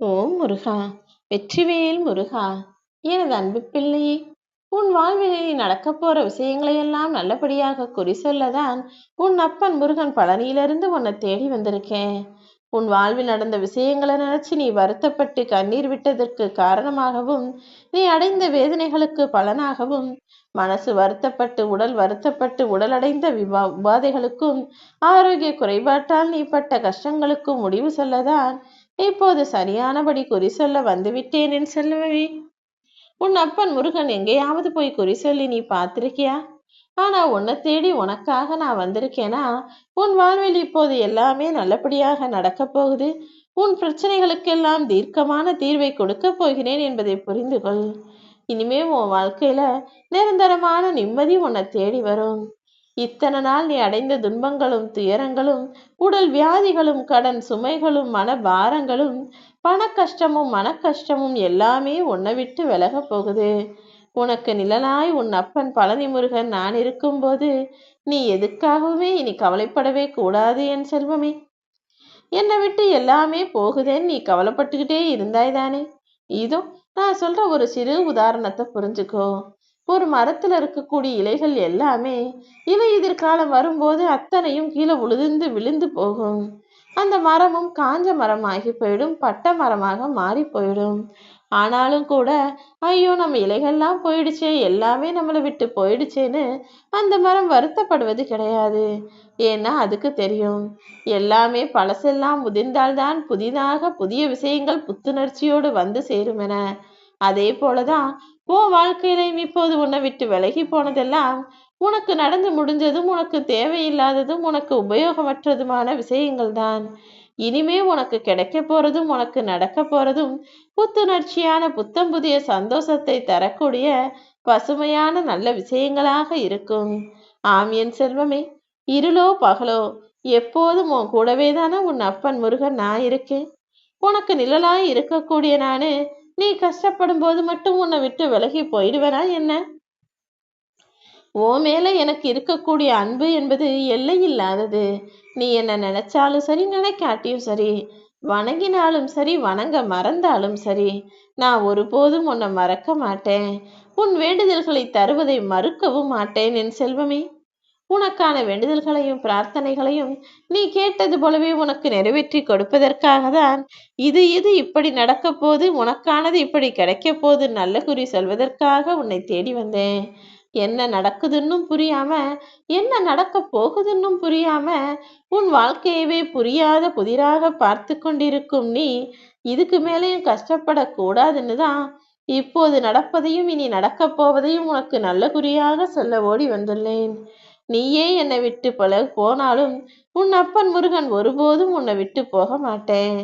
ஓ முருகா வெற்றிவேல் முருகா எனது அன்பு பிள்ளையே உன் வாழ்வில் நீ நடக்கப் போற விஷயங்களையெல்லாம் நல்லபடியாக குறி சொல்லதான் உன் அப்பன் முருகன் பழனியிலிருந்து உன்னை தேடி வந்திருக்கேன். உன் வாழ்வில் நடந்த விஷயங்களை நினைச்சு நீ வருத்தப்பட்டு கண்ணீர் விட்டதற்கு காரணமாகவும் நீ அடைந்த வேதனைகளுக்கு பலனாகவும் மனசு வருத்தப்பட்டு உடல் வருத்தப்பட்டு உடல் அடைந்த விவா உபாதைகளுக்கும் ஆரோக்கிய குறைபாட்டால் நீ பட்ட கஷ்டங்களுக்கும் முடிவு சொல்லதான் இப்போது சரியானபடி குறி சொல்ல வந்துவிட்டேன் என் செல்வமே. உன் அப்பன் முருகன் எங்கேயாவது போய் குறி சொல்லி நீ பார்த்திருக்கியா? ஆனா உன்னை தேடி உனக்காக நான் வந்திருக்கேனா? உன் வாழ்வில் இப்போது எல்லாமே நல்லபடியாக நடக்கப் போகுது. உன் பிரச்சனைகளுக்கெல்லாம் தீர்க்கமான தீர்வை கொடுக்க போகிறேன் என்பதை புரிந்து கொள் இனிமே உன் வாழ்க்கையில நிரந்தரமான நிம்மதி உன்னை தேடி வரும். இத்தனை நாள் நீ அடைந்த துன்பங்களும் துயரங்களும் உடல் வியாதிகளும் கடன் சுமைகளும் மன பாரங்களும் பண கஷ்டமும் மன கஷ்டமும் எல்லாமே உன்னை விட்டு விலக போகுது. உனக்கு நிழலாய் உன் அப்பன் பழனி முருகன் நான் இருக்கும்போது நீ எதுக்காகவுமே இனி கவலைப்படவே கூடாது என் செல்வமே. என்னை விட்டு எல்லாமே போகுதேன்னு நீ கவலைப்பட்டுக்கிட்டே இருந்தாய் தானே இதோ நான் சொல்ற ஒரு சிறு உதாரணத்தை புரிஞ்சுக்கோ. ஒரு மரத்துல இருக்கக்கூடிய இலைகள் எல்லாமே இலை எதிர்காலம் வரும்போது அத்தனையும் கீழே உழுந்து விழுந்து போகும். அந்த மரமும் காஞ்ச மரமாகி போயிடும் பட்ட மரமாக மாறி போயிடும். ஆனாலும் கூட ஐயோ நம்ம இலைகள்லாம் போயிடுச்சே எல்லாமே நம்மளை விட்டு போயிடுச்சேன்னு அந்த மரம் வருத்தப்படுவது கிடையாது. ஏன்னா அதுக்கு தெரியும் எல்லாமே பழசெல்லாம் முதிர்ந்தால்தான் புதிதாக புதிய விஷயங்கள் புத்துணர்ச்சியோடு வந்து சேருமென. அதே போலதான் உன் வாழ்க்கையிலையும் இப்போது உன்னை விட்டு விலகி போனதெல்லாம் உனக்கு நடந்து முடிஞ்சதும் உனக்கு தேவையில்லாததும் உனக்கு உபயோகமற்றதுமான விஷயங்கள் தான் இனிமே உனக்கு கிடைக்க போறதும் உனக்கு நடக்க போறதும் புத்துணர்ச்சியான புத்தம் புதிய சந்தோஷத்தை தரக்கூடிய பசுமையான நல்ல விஷயங்களாக இருக்கும். ஆம் என் செல்வமே இருளோ பகலோ எப்போதும் உன் கூடவே தானே உன் அப்பன் முருகன் நான் இருக்கேன். உனக்கு நிழலாய் இருக்கக்கூடிய நானு நீ கஷ்டப்படும் போது மட்டும் உன்னை விட்டு விலகி போயிடுவேனா என்ன? ஓ மேல எனக்கு இருக்கக்கூடிய அன்பு என்பது எல்லை இல்லாதது. நீ என்ன நினைச்சாலும் சரி நினைக்காட்டியும் சரி வணங்கினாலும் சரி வணங்க மறந்தாலும் சரி நான் ஒருபோதும் உன்னை மறக்க மாட்டேன். உன் வேண்டுதல்களை தருவதை மறுக்கவும் மாட்டேன் என் செல்வமே. உனக்கான வேண்டுதல்களையும் பிரார்த்தனைகளையும் நீ கேட்டது போலவே உனக்கு நிறைவேற்றி கொடுப்பதற்காக தான் இது இது இப்படி நடக்க போது உனக்கானது இப்படி கிடைக்க போது நல்ல குறி சொல்வதற்காக உன்னை தேடி வந்தேன். என்ன நடக்குதுன்னு புரியாம என்ன நடக்க போகுதுன்னும் புரியாம உன் வாழ்க்கையவே புரியாத புதிராக பார்த்து கொண்டிருக்கும் நீ இதுக்கு மேலேயும் கஷ்டப்படக்கூடாதுன்னு தான் இப்போது நடப்பதையும் இனி நடக்கப் போவதையும் உனக்கு நல்ல குறியாக சொல்ல ஓடி வந்துள்ளேன். நீயே என்னை விட்டு பல போனாலும் உன் அப்பன் முருகன் ஒருபோதும் உன்னை விட்டு போக மாட்டேன்.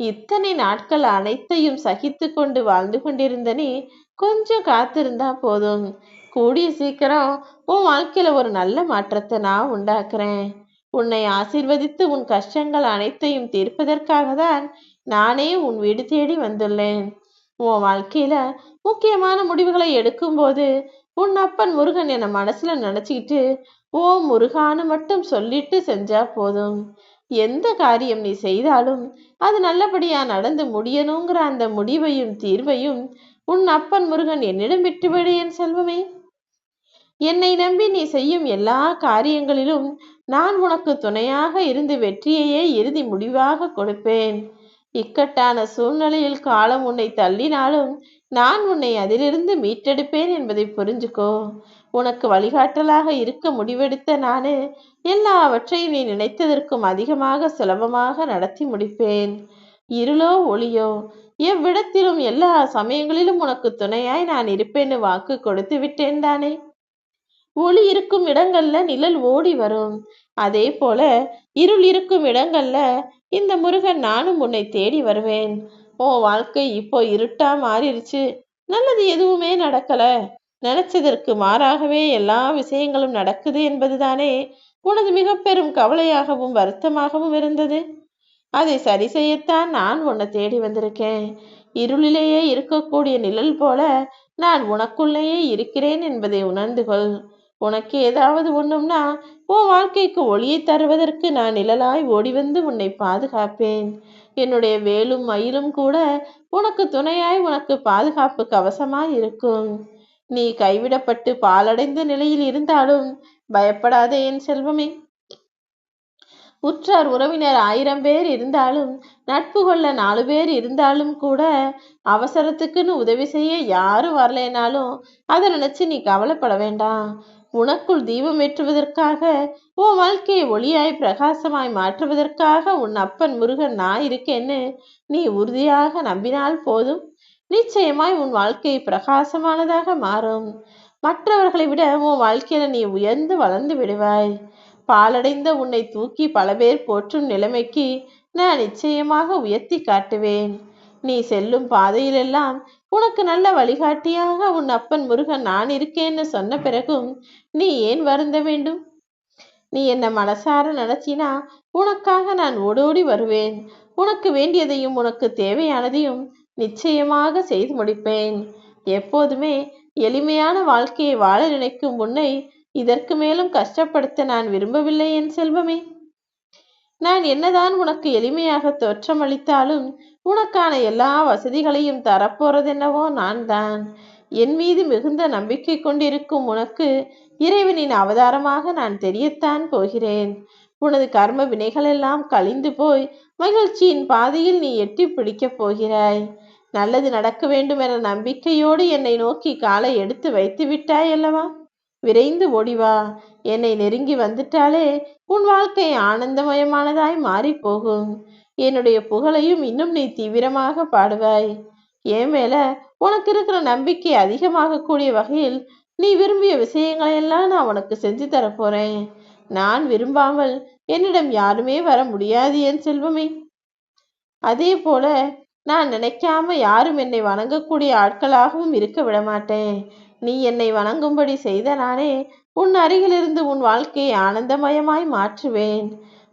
இத்தனை நாட்கள் அனைத்தையும் சகித்து கொண்டு வாழ்ந்து கொண்டிருந்த நீ கொஞ்சம் காத்திருந்தா போதும். கூடிய சீக்கிரம் உன் வாழ்க்கையில ஒரு நல்ல மாற்றத்தை நான் உண்டாக்குறேன். உன்னை ஆசிர்வதித்து உன் கஷ்டங்கள் அனைத்தையும் தீர்ப்பதற்காக தான் நானே உன் வீடு தேடி வந்துள்ளேன். உன் வாழ்க்கையில முக்கியமான முடிவுகளை எடுக்கும்போது உன் அப்பன் முருகன் என மனசுல நினைச்சுக்கிட்டு ஓ முருகான்னு மட்டும் சொல்லிட்டு செஞ்சா போதும். எந்த காரியம் நீ செய்தாலும் அது நல்லபடியா நடந்து முடியணுங்கிற அந்த முடிவையும் தீர்வையும் உன் அப்பன் முருகன் என்னிடம் விட்டுவிடு என் செல்வமே. என்னை நம்பி நீ செய்யும் எல்லா காரியங்களிலும் நான் உனக்கு துணையாக இருந்து வெற்றியையே இறுதி முடிவாக கொடுப்பேன். இக்கட்டான சூழ்நிலையில் காலம் உன்னை தள்ளினாலும் நான் உன்னை அதிலிருந்து மீட்டெடுப்பேன் என்பதை புரிஞ்சுக்கோ. உனக்கு வழிகாட்டலாக இருக்க முடிவெடுத்த நானு எல்லாவற்றையும் நீ நினைத்ததற்கும் அதிகமாக சுலபமாக நடத்தி முடிப்பேன். இருளோ ஒளியோ எவ்விடத்திலும் எல்லா சமயங்களிலும் உனக்கு துணையாய் நான் இருப்பேன்னு வாக்கு கொடுத்து விட்டேன் தானே. ஒளி இருக்கும் இடங்கள்ல நிழல் ஓடி வரும். அதே போல இருள் இருக்கும் இடங்கள்ல இந்த முருகன் நானும் உன்னை தேடி வருவேன். ஓ வாழ்க்கை இப்போ இருட்டா மாறிடுச்சு. நல்லது எதுவுமே நடக்கல. நினைச்சதற்கு மாறாகவே எல்லா விஷயங்களும் நடக்குது என்பதுதானே உனது மிக பெரும் கவலையாகவும் வருத்தமாகவும் இருந்தது. அதை சரி செய்யத்தான் நான் உன்னை தேடி வந்திருக்கேன். இருளிலேயே இருக்கக்கூடிய நிழல் போல நான் உனக்குள்ளேயே இருக்கிறேன் என்பதை உணர்ந்து கொள். உனக்கு ஏதாவது ஒண்ணும்னா உன் வாழ்க்கைக்கு ஒளியை தருவதற்கு நான் நிழலாய் ஓடி வந்து உன்னை பாதுகாப்பேன். என்னுடைய வேலும் மயிலும் கூட உனக்கு துணையாய் உனக்கு பாதுகாப்பு கவசமாய் இருக்கும். நீ கைவிடப்பட்டு பாலடைந்த நிலையில் இருந்தாலும் பயப்படாதே என் செல்வமே. உற்றார் உறவினர் ஆயிரம் பேர் இருந்தாலும் நட்பு கொள்ள நாலு பேர் இருந்தாலும் கூட அவசரத்துக்குன்னு உதவி செய்ய யாரும் வரலைனாலும் அதை நினைச்சு நீ கவலைப்பட வேண்டாம். உனக்குள் தீபம் ஏற்றுவதற்காக உன் வாழ்க்கையை ஒளியாய் பிரகாசமாய் மாற்றுவதற்காக உன் அப்பன் முருகன் நான் இருக்கேன்னு நீ உறுதியாக நம்பினால் போதும். நிச்சயமாய் உன் வாழ்க்கை பிரகாசமானதாக மாறும். மற்றவர்களை விட உன் வாழ்க்கையில நீ உயர்ந்து வளர்ந்து விடுவாய். பாலடைந்த உன்னை தூக்கி பல பேர் போற்றும் நிலைமைக்கு நான் நிச்சயமாக உயர்த்தி காட்டுவேன். நீ செல்லும் பாதையிலெல்லாம் உனக்கு நல்ல வழிகாட்டியாக உன் அப்பன் முருகன் நான் இருக்கேன்னு சொன்ன பிறகும் நீ ஏன் வருந்த வேண்டும்? நீ என்ன மனசார நினைச்சினா உனக்காக நான் ஓடோடி வருவேன். உனக்கு வேண்டியதையும் உனக்கு தேவையானதையும் நிச்சயமாக செய்து முடிப்பேன். எப்போதுமே எளிமையான வாழ்க்கையை வாழ நினைக்கும் உன்னை இதற்கு மேலும் கஷ்டப்படுத்த நான் விரும்பவில்லை என் செல்வமே. நான் என்னதான் உனக்கு எளிமையாக தோற்றமளித்தாலும் உனக்கான எல்லா வசதிகளையும் தரப்போறதென்னவோ நான் தான் என் மீது மிகுந்த நம்பிக்கை கொண்டிருக்கும் உனக்கு இறைவனின் அவதாரமாக நான் தெரியத்தான் போகிறேன். உனது கர்ம வினைகளெல்லாம் கழிந்து போய் மகிழ்ச்சியின் பாதையில் நீ எட்டி பிடிக்கப் போகிறாய். நல்லது நடக்க வேண்டும் என நம்பிக்கையோடு என்னை நோக்கி காலை எடுத்து வைத்து விட்டாய் அல்லவா? விரைந்து ஓடிவா என்னை நெருங்கி வந்துட்டாலே உன் வாழ்க்கை ஆனந்தமயமானதாய் மாறி போகும் என்னுடைய புகழையும் இன்னும் நீ தீவிரமாக பாடுவாய். என் மேல உனக்கு இருக்கிற நம்பிக்கை அதிகமாக கூடிய வகையில் நீ விரும்பிய விஷயங்களையெல்லாம் நான் உனக்கு செஞ்சு தரப்போறேன். நான் விரும்பாமல் என்னிடம் யாருமே வர முடியாது என் செல்வமே. அதே போல நான் நினைக்காம யாரும் என்னை வணங்கக்கூடிய ஆட்களாகவும் இருக்க விடமாட்டேன். நீ என்னை வணங்கும்படி செய்த நானே உன் அருகிலிருந்து உன் வாழ்க்கையை ஆனந்தமயமாய் மாற்றுவேன்.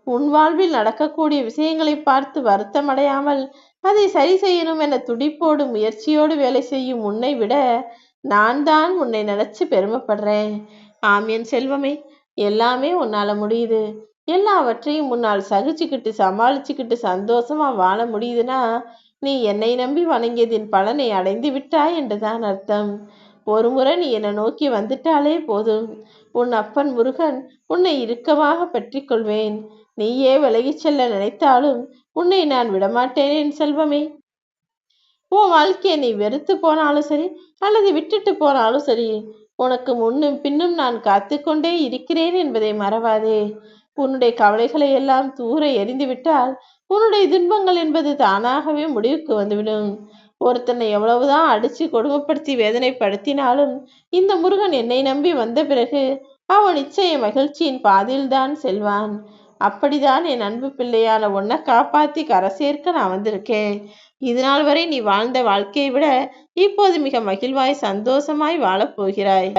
உன் வாழ்வில் நடக்கக்கூடிய விஷயங்களை பார்த்து வருத்தமடையாமல் அதை சரி செய்யணும் என துடிப்போடு முயற்சியோடு வேலை செய்யும் உன்னை விட நான் தான் உன்னை நினைச்சு பெருமைப்படுறேன். ஆம் என் செல்வமே எல்லாமே உன்னால முடியுது. எல்லாவற்றையும் உன்னால் சகிச்சுக்கிட்டு சமாளிச்சுக்கிட்டு சந்தோஷமா வாழ முடியுதுன்னா நீ என்னை நம்பி வணங்கியதின் பலனை அடைந்து விட்டாய் என்றுதான் அர்த்தம். ஒரு முறை நீ என்னை நோக்கி வந்துட்டாலே போதும். உன் அப்பன் முருகன் உன்னை இறுக்கமாக பற்றி கொள்வேன் நீயே விலகிச் செல்ல நினைத்தாலும் உன்னை நான் விடமாட்டேன் என் செல்வமே. உன் வாழ்க்கையை நீ வெறுத்து போனாலும் சரி அல்லது விட்டுட்டு போனாலும் சரி உனக்கு முன்னும் பின்னும் நான் காத்து கொண்டே இருக்கிறேன் என்பதை மறவாதே. உன்னுடைய கவலைகளை எல்லாம் தூர எரிந்துவிட்டால் உன்னுடைய துன்பங்கள் என்பது தானாகவே முடிவுக்கு வந்துவிடும். ஒருத்தனை எவ்வளவுதான் அடிச்சு கொடுமைப்படுத்தி வேதனைப்படுத்தினாலும் இந்த முருகன் என்னை நம்பி வந்த பிறகு அவன் நிச்சய மகிழ்ச்சியின் பாதையில்தான் செல்வான். அப்படிதான் என் அன்பு பிள்ளையான உன்னை காப்பாத்தி கரை சேர்க்க நான் வந்திருக்கேன். இதனால் வரை நீ வாழ்ந்த வாழ்க்கையை விட இப்போது மிக மகிழ்வாய் சந்தோஷமாய் வாழப் போகிறாய்.